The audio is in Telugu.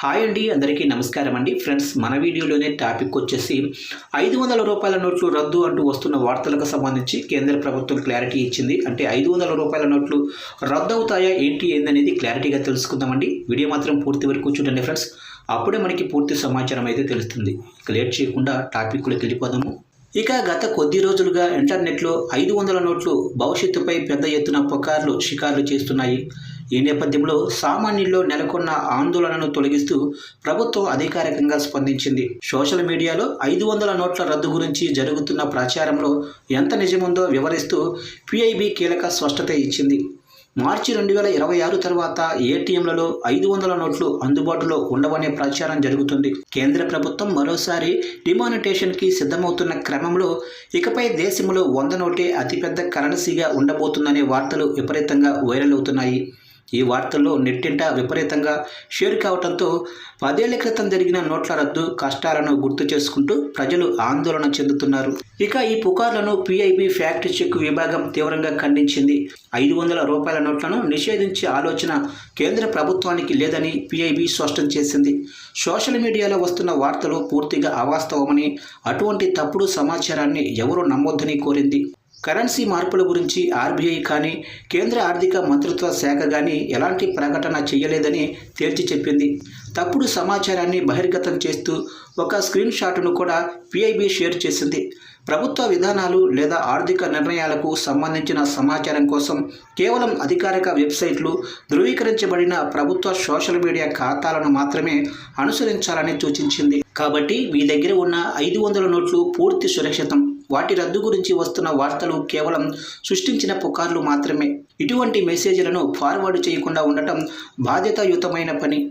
హాయ్ అండి అందరికీ నమస్కారం అండి. ఫ్రెండ్స్ మన వీడియోలోనే టాపిక్ వచ్చేసి ఐదు వందల రూపాయల నోట్లు రద్దు అంటూ వస్తున్న వార్తలకు సంబంధించి కేంద్ర ప్రభుత్వం క్లారిటీ ఇచ్చింది. అంటే ఐదు వందల రూపాయల నోట్లు రద్దు అవుతాయా ఏంటి ఏందనేది క్లారిటీగా తెలుసుకుందామండి. వీడియో మాత్రం పూర్తి వరకు చూడండి ఫ్రెండ్స్. అప్పుడే మనకి పూర్తి సమాచారం అయితే తెలుస్తుంది. ఇక లేట్ చేయకుండా టాపిక్లోకి వెళ్ళిపోదాము. ఇక గత కొద్ది రోజులుగా ఇంటర్నెట్లో ఐదు వందల నోట్లు భవిష్యత్తుపై పెద్ద ఎత్తున పుకార్లు షికార్లు చేస్తున్నాయి. ఈ నేపథ్యంలో సామాన్యుల్లో నెలకొన్న ఆందోళనను తొలగిస్తూ ప్రభుత్వం అధికారికంగా స్పందించింది. సోషల్ మీడియాలో ఐదు వందల నోట్ల రద్దు గురించి జరుగుతున్న ప్రచారంలో ఎంత నిజముందో వివరిస్తూ పిఐబి కీలక స్పష్టత ఇచ్చింది. మార్చి రెండు వేల ఇరవై ఆరు తర్వాత ఏటీఎంలలో ఐదు వందల నోట్లు అందుబాటులో ఉండవనే ప్రచారం జరుగుతుంది. కేంద్ర ప్రభుత్వం మరోసారి డిమానిటేషన్కి సిద్ధమవుతున్న క్రమంలో ఇకపై దేశంలో వంద నోటే అతిపెద్ద కరెన్సీగా ఉండబోతుందనే వార్తలు విపరీతంగా వైరల్ అవుతున్నాయి. ఈ వార్తల్లో నెట్టింట విపరీతంగా షేర్ కావడంతో పదేళ్ళ క్రితం జరిగిన నోట్ల రద్దు కష్టాలను గుర్తు చేసుకుంటూ ప్రజలు ఆందోళన చెందుతున్నారు. ఇక ఈ పుకార్లను పిఐబి ఫ్యాక్ట్ చెక్ విభాగం తీవ్రంగా ఖండించింది. ఐదు వందల రూపాయల నోట్లను నిషేధించే ఆలోచన కేంద్ర ప్రభుత్వానికి లేదని పిఐబి స్పష్టం చేసింది. సోషల్ మీడియాలో వస్తున్న వార్తలు పూర్తిగా అవాస్తవమని అటువంటి తప్పుడు సమాచారాన్ని ఎవరూ నమ్మొద్దని కోరింది. కరెన్సీ మార్పుల గురించి ఆర్బీఐ కానీ కేంద్ర ఆర్థిక మంత్రిత్వ శాఖ కానీ ఎలాంటి ప్రకటన చేయలేదని తేల్చి చెప్పింది. తప్పుడు సమాచారాన్ని బహిర్గతం చేస్తూ ఒక స్క్రీన్ షాట్ను కూడా పిఐబి షేర్ చేసింది. ప్రభుత్వ విధానాలు లేదా ఆర్థిక నిర్ణయాలకు సంబంధించిన సమాచారం కోసం కేవలం అధికారిక వెబ్సైట్లు ధృవీకరించబడిన ప్రభుత్వ సోషల్ మీడియా ఖాతాలను మాత్రమే అనుసరించాలని సూచించింది. కాబట్టి మీ దగ్గర ఉన్న ఐదు వందల నోట్లు పూర్తి సురక్షితం. వాటి రద్దు గురించి వస్తున్న వార్తలు కేవలం సృష్టించిన పుకార్లు మాత్రమే. ఇటువంటి మెసేజ్లను ఫార్వర్డ్ చేయకుండా ఉండటం బాధ్యతాయుతమైన పని.